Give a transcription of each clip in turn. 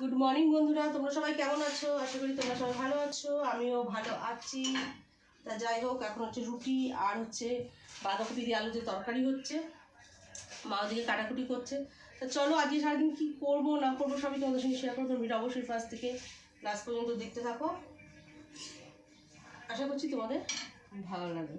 Good morning বন্ধুরা। তোমরা সবাই কেমন আছো? আশা করি তোমরা সবাই ভালো আছো। আমিও ভালো আছি। তা যাই হোক, এখন হচ্ছে রুটি আর হচ্ছে বাঁধাকপি দিয়ে আলু দিয়ে তরকারি হচ্ছে, মা ওদিকে কাটাকুটি করছে। তা চলো, আজকে সারাদিন কী করব, না করব সবই তোমাদের সঙ্গে শেয়ার করব। ভিডিও অবশ্যই ফার্স্ট থেকে লাস্ট পর্যন্ত দেখতে থাকো। আশা করছি তোমাদের ভালো লাগবে।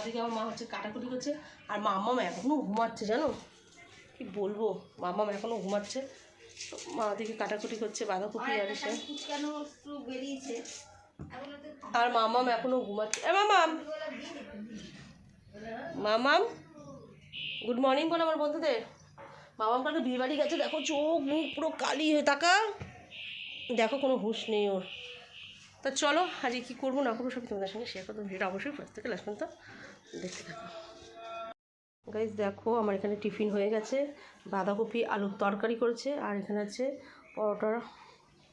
আদিকে আমার মা হচ্ছে কাটাকুটি করছে আর মাম্মাম এখনও ঘুমাচ্ছে জানো? কি বলব? মাম্মাম এখনও ঘুমাচ্ছে। মা ওদিকে কাটাকুটি করছে বাঁধাকপি আর বেরিয়েছে। আর মামাম এখনও ঘুমাচ্ছে। এ মামাম মামাম গুড মর্নিং বল আমার বন্ধুদের। মামাম কালকে বিয়ে বাড়ি গেছে দেখো চোখ মুখ পুরো কালি হয়ে থাকা। দেখো কোনো হুঁশ নেই ওর। তা চলো আজকে কী করব না করব সব তোমাদের সঙ্গে শেয়ার করব। ভিডিওটা অবশ্যই ফার্স্ট থেকে লাস্ট পর্যন্ত। দেখতে থাকো। গাইজ দেখো আমার এখানে টিফিন হয়ে গেছে। বাঁধাকপি আলুর তরকারি করেছে আর এখানে আছে পরোটা।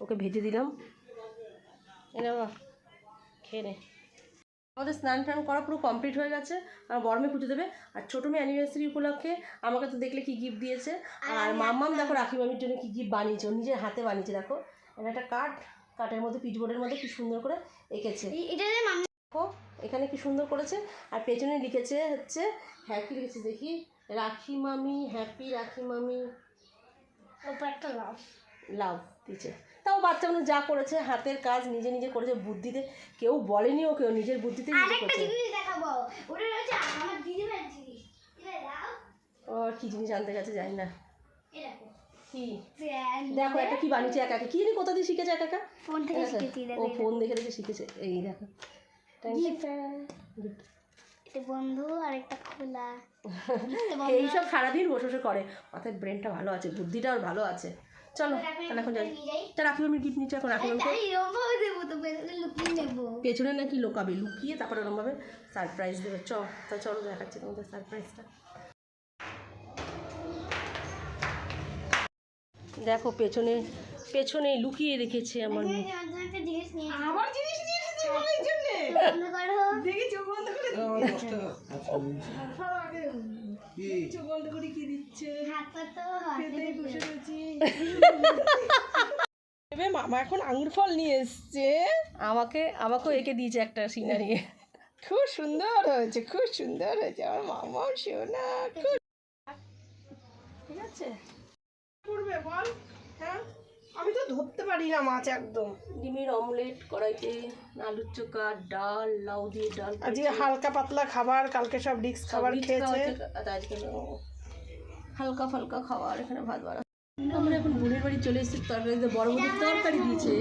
ওকে ভেজে দিলাম। এনে বাবা খেয়ে নে। আমাদের স্নান টান করা পুরো কমপ্লিট হয়ে গেছে। আর বরমে পুজো দেবে। আর ছোটো মেয়ে অ্যানিভার্সারি উপলক্ষে আমাকে তো দেখলে কি গিফট দিয়েছে। আর মাম্মাম দেখো রাখি মামির জন্য কি গিফট বানিয়েছে। ও নিজের হাতে বানিয়েছে দেখো। এটা একটা কাঠ কাঠের মধ্যে পিচবোর্ডের মধ্যে কি সুন্দর করে এঁকেছে। দেখো এখানে কি সুন্দর করেছে। আর পেছনে লিখেছে হচ্ছে হ্যাঁ কি লিখেছে দেখি? রাখি মামি হ্যাপি রাখি মামি। একটা লাভ। লাভ দিচ্ছে তাও বাচ্চাগুলো যা করেছে হাতের কাজ নিজে নিজে করেছে বুদ্ধিতে। কেউ বলেনি ও কেউ নিজের বুদ্ধিতে নিজে করছে। দেখাবো। ওটা হচ্ছে আমার দিদি জিনিস। এবার কি জিনিস জানতে গেছে জানি না। দেখো। কি? দেখো একটা কি বানিয়েছে একা একা? কি জানি কোথা দিয়ে শিখেছে একা একা? ফোন থেকে ও ফোন দেখে দেখে শিখেছে। এই দেখো। বন্ধু আর একটা খোলা। এইসব সারাদিন বসে বসে করে। মাথায় ব্রেনটা ভালো আছে বুদ্ধিটা ওর ভালো আছে। চলো তাহলে এখন যাই। তা রাখি আমি গিফট নিচ্ছে এখন রাখি পেছনে নাকি লোকাবে? লুকিয়ে তারপরে ওরমভাবে সারপ্রাইজ দেবে। চ তা চলো দেখাচ্ছি তোমাদের সারপ্রাইজটা দেখো পেছনে পেছনে লুকিয়ে রেখেছে আমার একটা জিনিস বসে রয়েছি। এবে মামা এখন আঙুর ফল নিয়ে এসছে। আমাকে আমাকেও এঁকে দিয়েছে একটা সিনারি খুব সুন্দর হয়েছে খুব সুন্দর হয়েছে। আমার মামাও শোনা খুব ঠিক আছে। করবে বল? হ্যাঁ? আমি তো ধরতে পারি না মাছ একদম। ডিমের অমলেট কড়াইতে আলুর চোখা ডাল লাউ দিয়ে ডাল আজকে হালকা পাতলা খাবার কালকে সব রিক্স খাবার খেয়েছে। আজকে হালকা ফালকা খাবার এখানে ভাত বাড়া। আমরা এখন বোনের বাড়ি চলে এসেছি তরকারিতে বড় বড় তরকারি দিয়েছে।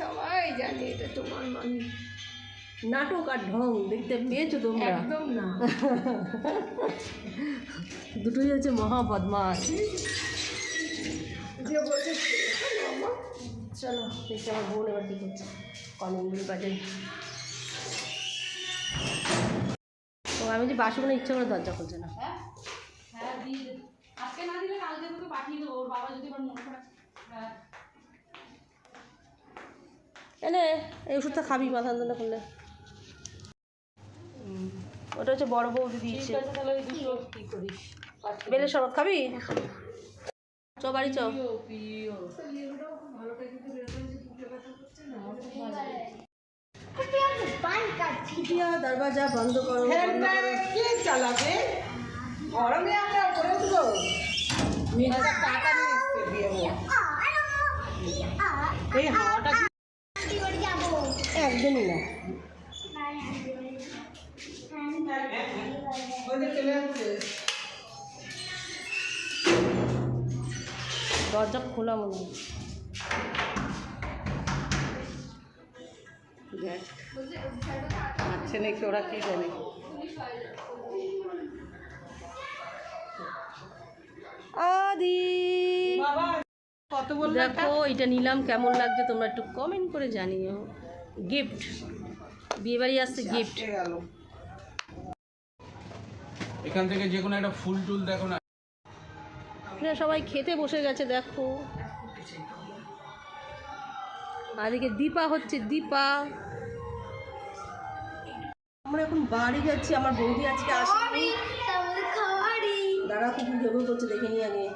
সবাই জানে এটা তোমার মামি নাটক আর ঢং দেখতে পেয়েছ তোমরা? একদম না। দুটোই হচ্ছে মহা বদমাস বলছে চলো দেখছি আমার বোন এবার কি করছে। কলিংগুলি বাজে। তো আমি যে বাসগুলো ইচ্ছা করে দরজা খুলছে না। এনে এই ওষুধটা খাবি মাথা যন্ত্রণা করলে ওটা হচ্ছে বড় বউ দিয়েছে। বেলে শরবত খাবি। চ বাড়ি চ। বন্ধ করো কে চালাবে? গরমে আমরা করে উঠবো? টাকা নিয়ে এসছে দিয়ে এই হাওয়াটা আন্টি বাড়ি যাব একদমই না দরজা খোলা মনে হয়। দেখ আছে নাকি ওরা কি জানে? আদি। দেখো এটা নিলাম কেমন লাগছে তোমরা একটু কমেন্ট করে জানিও। গিফট বিয়ে বাড়ি আসছে গিফট গেল এখান থেকে যে কোনো একটা ফুল টুল দেখো না বাপরা সবাই খেতে বসে গেছে দেখো। আর এদিকে দীপা হচ্ছে দীপা। আমরা এখন বাড়ি যাচ্ছি আমার বৌদি আজকে আসেনি। দাঁড়া কুকুর ঘেউ করছে দেখে নি আগে।